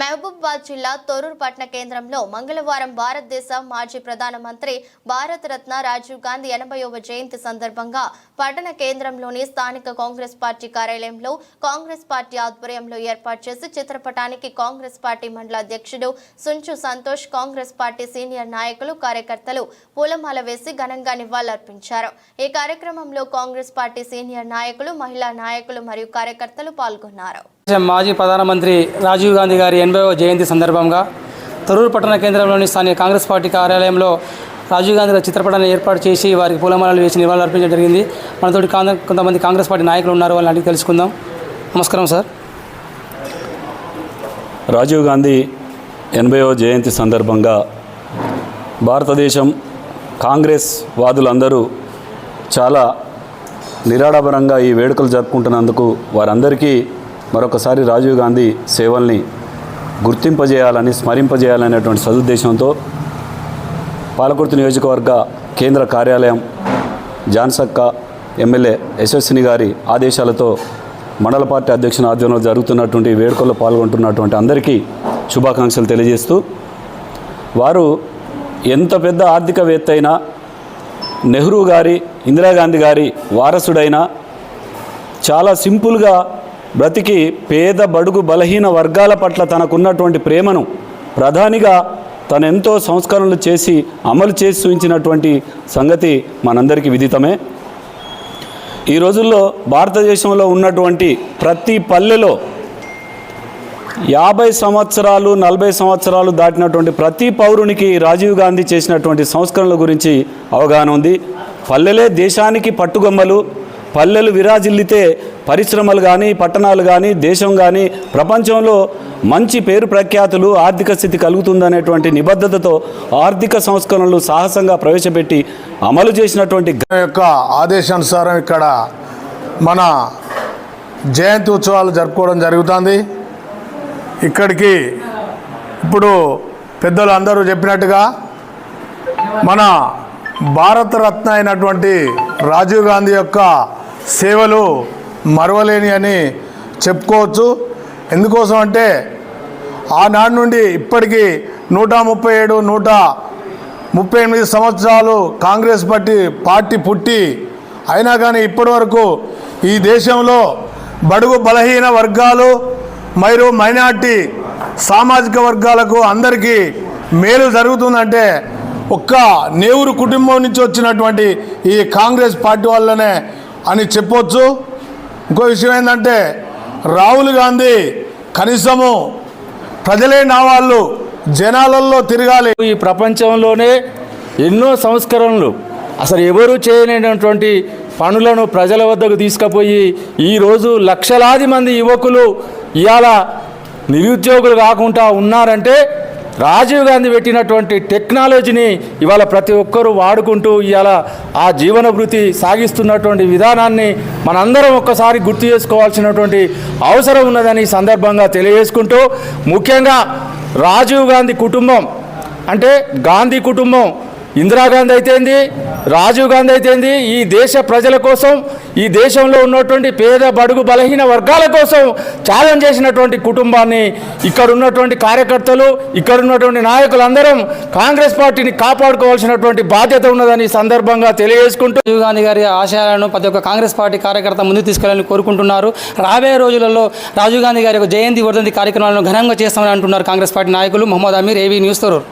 మహబూబాబాద్ జిల్లా తొర్రూరు పట్టణ కేంద్రంలో మంగళవారం భారతదేశ మాజీ ప్రధానమంత్రి భారతరత్న రాజీవ్ గాంధీ ఎనభైవ జయంతి సందర్భంగా పట్టణ కేంద్రంలోని స్థానిక కాంగ్రెస్ పార్టీ కార్యాలయంలో కాంగ్రెస్ పార్టీ ఆధ్వర్యంలో ఏర్పాటు చేసి చిత్రపటానికి కాంగ్రెస్ పార్టీ మండల అధ్యక్షుడు సుంచు సంతోష్ కాంగ్రెస్ పార్టీ సీనియర్ నాయకులు కార్యకర్తలు పూలమాల వేసి ఘనంగా నివాళులర్పించారు. ఈ కార్యక్రమంలో కాంగ్రెస్ పార్టీ సీనియర్ నాయకులు మహిళా నాయకులు మరియు కార్యకర్తలు పాల్గొన్నారు. మాజీ ప్రధానమంత్రి రాజీవ్ గాంధీ గారి ఎనభైవ జయంతి సందర్భంగా తరూరు పట్టణ కేంద్రంలోని స్థానిక కాంగ్రెస్ పార్టీ కార్యాలయంలో రాజీవ్ గాంధీ గారి చిత్రపటాన్ని ఏర్పాటు చేసి వారికి పూలమాలలు వేసి నివాళులు అర్పించడం జరిగింది. మనతోటి కొంతమంది కాంగ్రెస్ పార్టీ నాయకులు ఉన్నారు వాళ్ళని అడిగి తెలుసుకుందాం. నమస్కారం సార్. రాజీవ్ గాంధీ ఎనభైవ జయంతి సందర్భంగా భారతదేశం కాంగ్రెస్ వాదులందరూ చాలా నిరాడంబరంగా ఈ వేడుకలు జరుపుకుంటున్నందుకు వారందరికీ మరొకసారి రాజీవ్ గాంధీ సేవల్ని గుర్తింపజేయాలని స్మరింపజేయాలనేటువంటి సదుద్దేశంతో పాలకుర్తి నియోజకవర్గ కేంద్ర కార్యాలయం జాన్సక్క ఎమ్మెల్యే యశస్విని గారి ఆదేశాలతో మండల పార్టీ అధ్యక్షుని ఆధ్వర్యంలో జరుగుతున్నటువంటి వేడుకల్లో పాల్గొంటున్నటువంటి అందరికీ శుభాకాంక్షలు తెలియజేస్తూ వారు ఎంత పెద్ద ఆర్థికవేత్త అయినా నెహ్రూ గారి ఇందిరాగాంధీ గారి వారసుడైన చాలా సింపుల్గా బ్రతికి పేద బడుగు బలహీన వర్గాల పట్ల తనకున్నటువంటి ప్రేమను ప్రధానిగా తను ఎంతో సంస్కరణలు చేసి అమలు చేసి చూపించినటువంటి సంగతి మనందరికీ విదితమే. ఈ రోజుల్లో భారతదేశంలో ఉన్నటువంటి ప్రతి పల్లెలో యాభై సంవత్సరాలు నలభై సంవత్సరాలు దాటినటువంటి ప్రతి పౌరునికి రాజీవ్ గాంధీ చేసినటువంటి సంస్కరణల గురించి అవగాహన ఉంది. పల్లెలే దేశానికి పట్టుగొమ్మలు. పల్లెలు విరాజిల్లితే పరిశ్రమలు కానీ పట్టణాలు కానీ దేశం కానీ ప్రపంచంలో మంచి పేరు ప్రఖ్యాతులు ఆర్థిక స్థితి కలుగుతుందనేటువంటి నిబద్ధతతో ఆర్థిక సంస్కరణలు సాహసంగా ప్రవేశపెట్టి అమలు చేసినటువంటి యొక్క ఆదేశానుసారం ఇక్కడ మన జయంతి ఉత్సవాలు జరుపుకోవడం జరుగుతుంది. ఇక్కడికి ఇప్పుడు పెద్దలు అందరూ చెప్పినట్టుగా మన భారతరత్న అయినటువంటి రాజీవ్ గాంధీ యొక్క సేవలు మరవలేని అని చెప్పుకోవచ్చు. ఎందుకోసం అంటే ఆనాడు నుండి ఇప్పటికీ నూట ముప్పై ఏడు నూట ముప్పై ఎనిమిది సంవత్సరాలు కాంగ్రెస్ పార్టీ పార్టీ పుట్టి అయినా కానీ ఇప్పటి వరకు ఈ దేశంలో బడుగు బలహీన వర్గాలు మరియు మైనార్టీ సామాజిక వర్గాలకు అందరికీ మేలు జరుగుతుందంటే ఒక్క నేవురు కుటుంబం నుంచి వచ్చినటువంటి ఈ కాంగ్రెస్ పార్టీ వల్లనే అని చెప్పొచ్చు. ఇంకో విషయం ఏంటంటే రాహుల్ గాంధీ కనీసము ప్రజలే నా వాళ్ళు జనాలలో తిరగాలి. ఈ ప్రపంచంలోనే ఎన్నో సంస్కరణలు అసలు ఎవరు చేయలేనటువంటి పనులను ప్రజల వద్దకు తీసుకుపోయి ఈరోజు లక్షలాది మంది యువకులు ఇవాళ నిరుద్యోగులు కాకుండా ఉన్నారంటే రాజీవ్ గాంధీ పెట్టినటువంటి టెక్నాలజీని ఇవాళ ప్రతి ఒక్కరూ వాడుకుంటూ ఇవాళ ఆ జీవన వృత్తి సాగిస్తున్నటువంటి విధానాన్ని మనందరం ఒక్కసారి గుర్తు చేసుకోవాల్సినటువంటి అవసరం ఉన్నదని సందర్భంగా తెలియజేసుకుంటూ ముఖ్యంగా రాజీవ్ గాంధీ కుటుంబం అంటే గాంధీ కుటుంబం ఇందిరాగాంధీ అయితేంది రాజీవ్ గాంధీ అయితేంది ఈ దేశ ప్రజల కోసం ఈ దేశంలో ఉన్నటువంటి పేద బడుగు బలహీన వర్గాల కోసం త్యాగం చేసినటువంటి కుటుంబాన్ని ఇక్కడ ఉన్నటువంటి కార్యకర్తలు ఇక్కడ ఉన్నటువంటి నాయకులందరం కాంగ్రెస్ పార్టీని కాపాడుకోవాల్సినటువంటి బాధ్యత ఉన్నదని సందర్భంగా తెలియజేసుకుంటూ రాజీవ్ గాంధీ గారి ఆశయాలను ప్రతి ఒక్క కాంగ్రెస్ పార్టీ కార్యకర్త ముందుకు తీసుకెళ్ళాలని కోరుకుంటున్నారు. రాబోయే రోజులలో రాజీవ్ గాంధీ గారి యొక్క జయంతి వర్ధంతి కార్యక్రమాలను ఘనంగా చేస్తామని అంటున్నారు కాంగ్రెస్ పార్టీ నాయకులు మహమ్మద్ అమీర్ ఏవీ న్యూస్ తరూర్.